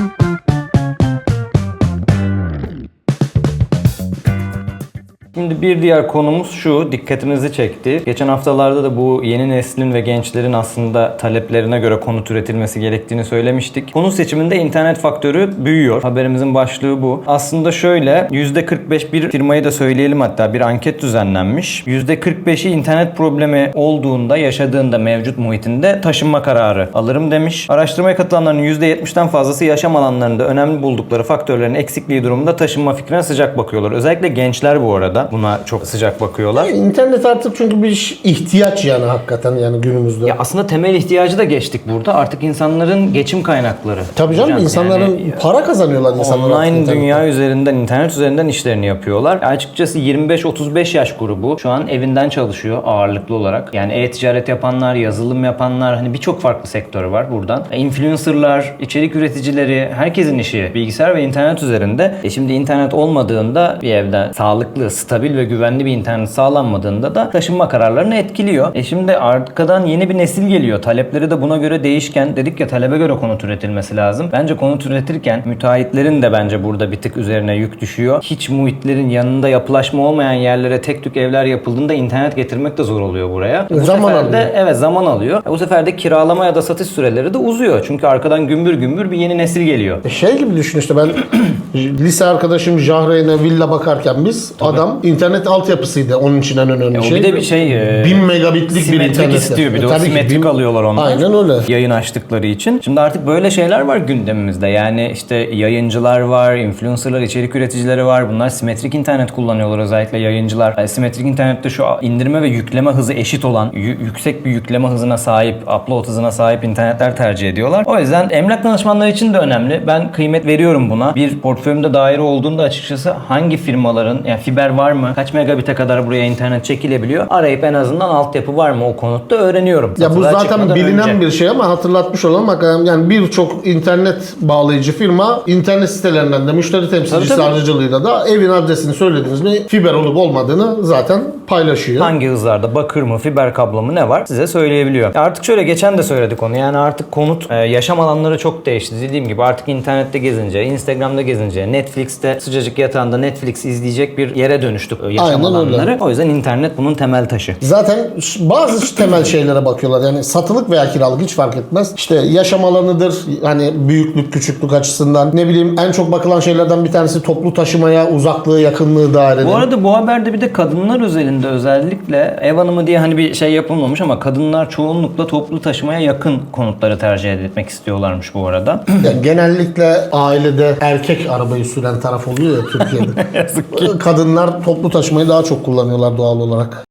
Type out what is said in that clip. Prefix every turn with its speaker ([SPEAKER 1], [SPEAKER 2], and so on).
[SPEAKER 1] Thank you. Şimdi bir diğer konumuz şu, dikkatimizi çekti. Geçen haftalarda da bu yeni neslin ve gençlerin aslında taleplerine göre konut üretilmesi gerektiğini söylemiştik. Konut seçiminde internet faktörü büyüyor. Haberimizin başlığı bu. Aslında şöyle, %45 bir firmayı da söyleyelim hatta bir anket düzenlenmiş. %45'i internet problemi olduğunda, yaşadığında mevcut muhitinde taşınma kararı alırım demiş. Araştırmaya katılanların %70'den fazlası yaşam alanlarında önemli buldukları faktörlerin eksikliği durumunda taşınma fikrine sıcak bakıyorlar. Özellikle gençler bu arada buna çok sıcak bakıyorlar.
[SPEAKER 2] İnternet artık çünkü bir ihtiyaç yani hakikaten yani günümüzde.
[SPEAKER 1] Ya aslında temel ihtiyacı da geçtik burada. Artık insanların geçim kaynakları.
[SPEAKER 2] Tabii canım
[SPEAKER 1] Hocam,
[SPEAKER 2] insanların
[SPEAKER 1] yani
[SPEAKER 2] para kazanıyorlar insanlar
[SPEAKER 1] Online dünya üzerinden, internet üzerinden işlerini yapıyorlar. Açıkçası 25-35 yaş grubu şu an evinden çalışıyor ağırlıklı olarak. Yani e-ticaret yapanlar, yazılım yapanlar, hani birçok farklı sektör var buradan. Influencerlar, içerik üreticileri, herkesin işi bilgisayar ve internet üzerinde. E şimdi internet olmadığında bir evde sağlıklı, stabil ve güvenli bir internet sağlanmadığında da taşınma kararlarını etkiliyor. E şimdi arkadan yeni bir nesil geliyor. Talepleri de buna göre değişken. Dedik ya talebe göre konut üretilmesi lazım. Bence konut üretirken müteahhitlerin de bence burada bir tık üzerine yük düşüyor. Hiç muhitlerin yanında yapılaşma olmayan yerlere tek tük evler yapıldığında internet getirmek de zor oluyor buraya. Bu
[SPEAKER 2] Zaman
[SPEAKER 1] sefer de
[SPEAKER 2] alıyor.
[SPEAKER 1] evet zaman alıyor. E Bu sefer de kiralama ya da satış süreleri de uzuyor. Çünkü arkadan gümbür gümbür bir yeni nesil geliyor.
[SPEAKER 2] E Şey gibi düşün işte ben lise arkadaşım Jahreyn'e villa bakarken biz adam internet altyapısıydı onun için en önemli
[SPEAKER 1] E o
[SPEAKER 2] şey.
[SPEAKER 1] bir de bir şey, e,
[SPEAKER 2] 1000 megabitlik bir
[SPEAKER 1] Simetrik
[SPEAKER 2] internet.
[SPEAKER 1] istiyor bir de.
[SPEAKER 2] E
[SPEAKER 1] o
[SPEAKER 2] tabii ki
[SPEAKER 1] simetrik
[SPEAKER 2] bin-
[SPEAKER 1] alıyorlar onlar.
[SPEAKER 2] Aynen öyle.
[SPEAKER 1] Yayın açtıkları için. Şimdi artık böyle şeyler var gündemimizde. Yani işte yayıncılar var, influencerlar, içerik üreticileri var. Bunlar simetrik internet kullanıyorlar özellikle yayıncılar. Yani simetrik internette şu indirme ve yükleme hızı eşit olan, yü- yüksek bir yükleme hızına sahip, upload hızına sahip internetler tercih ediyorlar. O yüzden emlak danışmanları için de önemli. Ben kıymet veriyorum buna. Bir portföyümde daire olduğunda açıkçası hangi firmaların, yani fiber var mı, kaç megabite kadar buraya internet çekilebiliyor arayıp en azından altyapı var mı o konutta öğreniyorum.
[SPEAKER 2] Ya bu zaten bilinen
[SPEAKER 1] önce.
[SPEAKER 2] bir şey ama hatırlatmış olalım. Bak yani birçok internet bağlayıcı firma internet sitelerinden de müşteri temsilcisi
[SPEAKER 1] Tabii, tabii.
[SPEAKER 2] aracılığıyla da evin adresini söylediniz mi fiber olup olmadığını zaten paylaşıyor.
[SPEAKER 1] Hangi hızlarda bakır mı, fiber kablo mu ne var size söyleyebiliyor. Artık şöyle geçen de söyledik onu. Yani artık konut e, yaşam alanları çok değişti. Dediğim gibi artık internette gezince, Instagram'da gezince, Netflix'te sıcacık yatağında Netflix izleyecek bir yere dönüştük e, yaşam
[SPEAKER 2] Aynen öyle.
[SPEAKER 1] alanları. O yüzden internet bunun temel taşı.
[SPEAKER 2] Zaten bazı temel şeylere bakıyorlar. Yani satılık veya kiralık hiç fark etmez. İşte yaşam alanıdır. Hani büyüklük, küçüklük açısından. Ne bileyim en çok bakılan şeylerden bir tanesi toplu taşımaya uzaklığı, yakınlığı dairenin.
[SPEAKER 1] Bu arada bu haberde bir de kadınlar özelinde özellikle ev hanımı diye hani bir şey yapılmamış ama kadınlar çoğunlukla toplu taşımaya yakın konutları tercih etmek istiyorlarmış bu arada.
[SPEAKER 2] Yani genellikle ailede erkek arabayı süren taraf oluyor ya Türkiye'de.
[SPEAKER 1] Yazık ki.
[SPEAKER 2] Kadınlar toplu taşımayı daha çok kullanıyorlar doğal olarak.